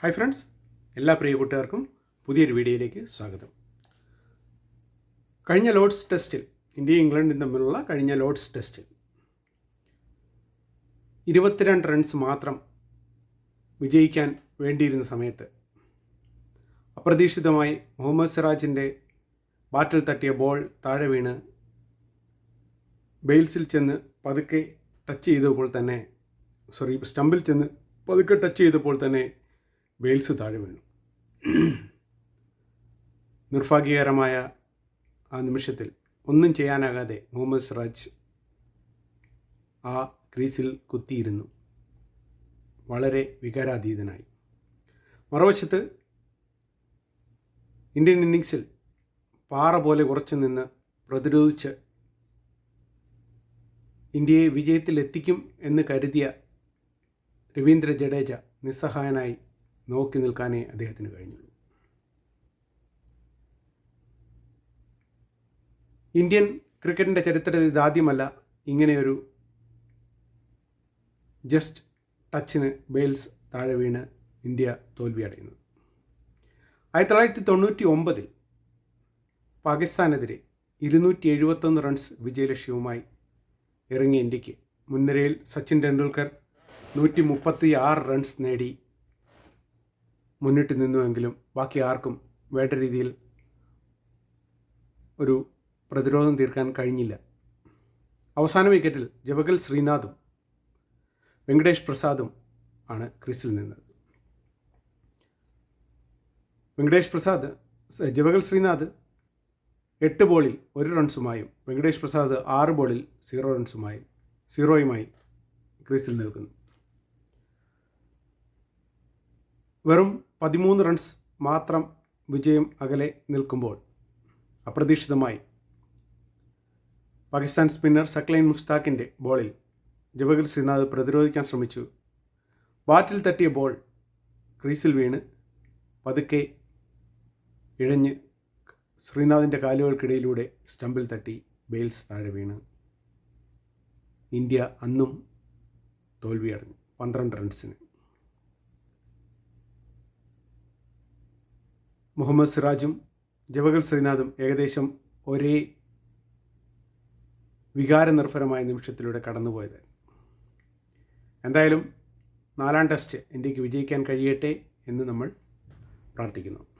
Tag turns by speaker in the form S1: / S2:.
S1: Hi friends എല്ലാ പ്രിയപ്പെട്ടവർക്കും പുതിയൊരു വീഡിയോയിലേക്ക് സ്വാഗതം. കഴിഞ്ഞ ലോഡ്സ് ടെസ്റ്റിൽ ഇന്ത്യയും ഇംഗ്ലണ്ടും തമ്മിലുള്ള കഴിഞ്ഞ ലോഡ്സ് ടെസ്റ്റിൽ ഇരുപത്തിരണ്ട് റൺസ് മാത്രം വിജയിക്കാൻ വേണ്ടിയിരുന്ന സമയത്ത് അപ്രതീക്ഷിതമായി മുഹമ്മദ് സിറാജിന്റെ ബാറ്റിൽ തട്ടിയ ബോൾ താഴെ വീണ് ബെയിൽസിൽ ചെന്ന് പതുക്കെ ടച്ച് ചെയ്തപ്പോൾ തന്നെ സോറി സ്റ്റമ്പിൽ ചെന്ന് പതുക്കെ ടച്ച് ചെയ്തപ്പോൾ തന്നെ വെയിൽസ് താഴെ വീണു. നിർഭാഗ്യകരമായ ആ നിമിഷത്തിൽ ഒന്നും ചെയ്യാനാകാതെ മുഹമ്മദ് സിറാജ് ആ ക്രീസിൽ കുത്തിയിരുന്നു. വളരെ വികാരാതീതനായി. മറുവശത്ത് ഇന്ത്യൻ ഇന്നിങ്സിൽ പാറ പോലെ ഉറച്ചു നിന്ന് പ്രതിരോധിച്ച് ഇന്ത്യയെ വിജയത്തിലെത്തിക്കും എന്ന് കരുതിയ രവീന്ദ്ര ജഡേജ നിസ്സഹായനായി നോക്കി നിൽക്കാനേ അദ്ദേഹത്തിന് കഴിഞ്ഞുള്ളൂ. ഇന്ത്യൻ ക്രിക്കറ്റിന്റെ ചരിത്രത്തിൽ ഇതാദ്യമല്ല ഇങ്ങനെയൊരു ജസ്റ്റ് ടച്ചിന് ബെയിൽസ് താഴെ വീണ് ഇന്ത്യ തോൽവിയടയുന്നത് ആയിരത്തി തൊള്ളായിരത്തി തൊണ്ണൂറ്റി ഒമ്പതിൽ പാകിസ്ഥാനെതിരെ ഇരുന്നൂറ്റി എഴുപത്തൊന്ന് റൺസ് വിജയലക്ഷ്യവുമായി ഇറങ്ങിയ ഇന്ത്യയ്ക്ക് മുൻനിരയിൽ സച്ചിൻ ടെണ്ടുൽക്കർ നൂറ്റി മുപ്പത്തി ആറ് റൺസ് നേടി മുന്നിട്ട് നിന്നുവെങ്കിലും ബാക്കി ആർക്കും വേണ്ട രീതിയിൽ ഒരു പ്രതിരോധം തീർക്കാൻ കഴിഞ്ഞില്ല. അവസാന വിക്കറ്റിൽ ജവഗൽ ശ്രീനാഥും വെങ്കടേഷ് പ്രസാദും ആണ് ക്രീസിൽ നിന്നത്. വെങ്കടേഷ് പ്രസാദ് ജവഗൽ ശ്രീനാഥ് എട്ട് ബോളിൽ ഒരു റൺസുമായും വെങ്കടേഷ് പ്രസാദ് ആറ് ബോളിൽ സീറോ റൺസുമായും സീറോയുമായി ക്രീസിൽ നിൽക്കുന്നു. വെറും പതിമൂന്ന് റൺസ് മാത്രം വിജയം അകലെ നിൽക്കുമ്പോൾ അപ്രതീക്ഷിതമായി. പാകിസ്ഥാൻ സ്പിന്നർ സക്ലൈൻ മുസ്താഖിന്റെ ബോളിൽ ജവഹർ ശ്രീനാഥ് പ്രതിരോധിക്കാൻ ശ്രമിച്ചു. ബാറ്റിൽ തട്ടിയ ബോൾ ക്രീസിൽ വീണ് പതുക്കെ ഇഴഞ്ഞ് ശ്രീനാഥിന്റെ കാലുകൾക്കിടയിലൂടെ സ്റ്റമ്പിൽ തട്ടി ബെയിൽസ് താഴെ വീണ്. ഇന്ത്യ അന്നും തോൽവിയടഞ്ഞു. പന്ത്രണ്ട് റൺസിന് മുഹമ്മദ് സിറാജും ജവഹർ ശ്രീനാഥും ഏകദേശം ഒരേ വികാരനിർഭരമായ നിമിഷത്തിലൂടെ കടന്നുപോയത്. എന്തായാലും നാലാം ടെസ്റ്റ് ഇന്ത്യയ്ക്ക് വിജയിക്കാൻ കഴിയട്ടെ എന്ന് നമ്മൾ പ്രാർത്ഥിക്കുന്നു.